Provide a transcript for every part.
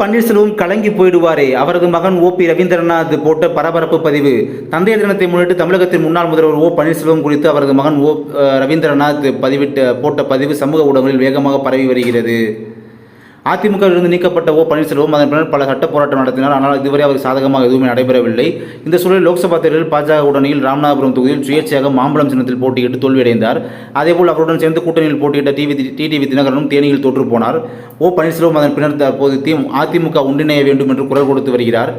பன்னீர்செல்வம் கலங்கி போயிடுவாரே. அவரது மகன் ஓ பி ரவீந்திரநாத் போட்ட பரபரப்பு பதிவு. தந்தையர் தினத்தை முன்னிட்டு தமிழகத்தின் முன்னாள் முதல்வர் ஓ பன்னீர்செல்வம் குறித்து அவரது மகன் ஓ ரவீந்திரநாத் பதிவிட்ட போட்ட பதிவு சமூக ஊடகங்களில் வேகமாக பரவி வருகிறது. அதிமுகவிலிருந்து நீக்கப்பட்ட ஓ பன்னீர்செல்வம் அதன் பின்னர் பல சட்ட போராட்டம் நடத்தினார். ஆனால் இதுவரை அவருக்கு சாதகமாக எதுவுமே நடைபெறவில்லை. இந்த சூழலில் லோக்சபா தேர்தலில் பாஜக உடனில் ராமநாதபுரம் தொகுதியில் சுயேட்சையாக மாம்பழம் சின்னத்தில் போட்டியிட்டு தோல்வியடைந்தார். அதேபோல் அவருடன் சேர்ந்து கூட்டணியில் போட்டியிட்ட டிவி டிடிவி தினகரனும் தேனியில் தோற்று போனார். ஓ பன்னீர்செல்வம் அதன் பின்னர் தற்போது தி அதிமுக ஒன்றிணைய வேண்டும் என்று குரல் கொடுத்து வருகிறார்.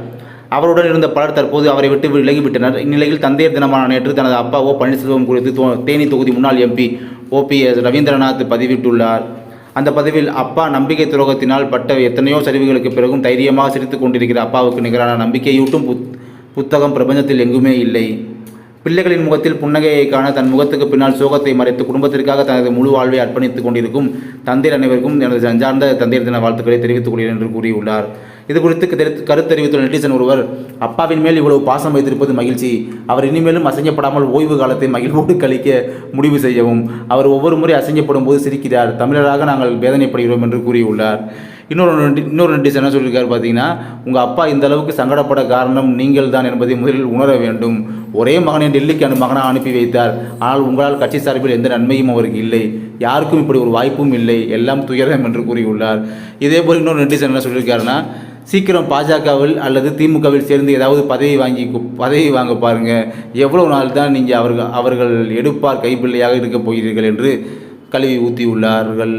அவருடன் இருந்த பலர் தற்போது அவரை விட்டு விலகிவிட்டனர். இந்நிலையில் தந்தையர் தினமான நேற்று தனது அப்பா ஓ பன்னீர்செல்வம் குறித்து தேனி தொகுதி முன்னாள் எம்பி ஓபிஎஸ் ரவீந்திரநாத் பதிவிட்டுள்ளார். அந்த பதிவில் அப்பா நம்பிக்கை துரோகத்தினால் பட்ட எத்தனையோ சரிவுகளுக்கு பிறகும் தைரியமாக சிரித்துக் கொண்டிருக்கிற அப்பாவுக்கு நிகரான நம்பிக்கையூட்டும் புத் புத்தகம் பிரபஞ்சத்தில் எங்குமே இல்லை. பிள்ளைகளின் முகத்தில் புன்னகையை காண தன் முகத்துக்கு பின்னால் சோகத்தை மறைத்து குடும்பத்திற்காக தனது முழு வாழ்வை அர்ப்பணித்துக் கொண்டிருக்கும் தந்தையர் அனைவருக்கும் எனது சஞ்சார்ந்த தந்தையர் தின வாழ்த்துக்களை தெரிவித்துக் கொள்கிறேன் என்று கூறியுள்ளார். இது குறித்து கருத்து தெரிவித்துள்ள நெட்டிசன் ஒருவர் அப்பாவின் மேல் இவ்வளவு பாசம் வைத்திருப்பது மகிழ்ச்சி. அவர் இனிமேலும் அசைஞ்சப்படாமல் ஓய்வு காலத்தை மகிழ்வோடு கழிக்க முடிவு செய்யவும். அவர் ஒவ்வொரு முறை அசைஞ்சப்படும் போது சிரிக்கிறார். தமிழராக நாங்கள் வேதனைப்படுகிறோம் என்று கூறியுள்ளார். இன்னொரு இன்னொரு நெட்டிசன் என்ன சொல்லியிருக்காரு பார்த்தீங்கன்னா உங்கள் அப்பா இந்த அளவுக்கு சங்கடப்பட காரணம் நீங்கள் தான் என்பதை முதலில் உணர வேண்டும். ஒரே மகனை டெல்லிக்கு அனு மகனாக அனுப்பி வைத்தார் ஆனால் உங்களால் கட்சி சார்பில் எந்த நன்மையும் அவருக்கு இல்லை. யாருக்கும் இப்படி ஒரு வாய்ப்பும் இல்லை. எல்லாம் துயரம் என்று கூறியுள்ளார். இதேபோல் இன்னொரு நெட்டிசன் என்ன சொல்லியிருக்காருன்னா சீக்கிரம் பாஜகவில் அல்லது திமுகவில் சேர்ந்து ஏதாவது பதவி வாங்கி கு- பதவி வாங்க பாருங்கள் எவ்வளோ நாள் தான் நீங்கள் அவர்கள் அவர்கள் எடுப்பார் கைப்பிள்ளையாக இருக்கப் போகிறீர்கள் என்று கழுவி ஊற்றியுள்ளார்கள்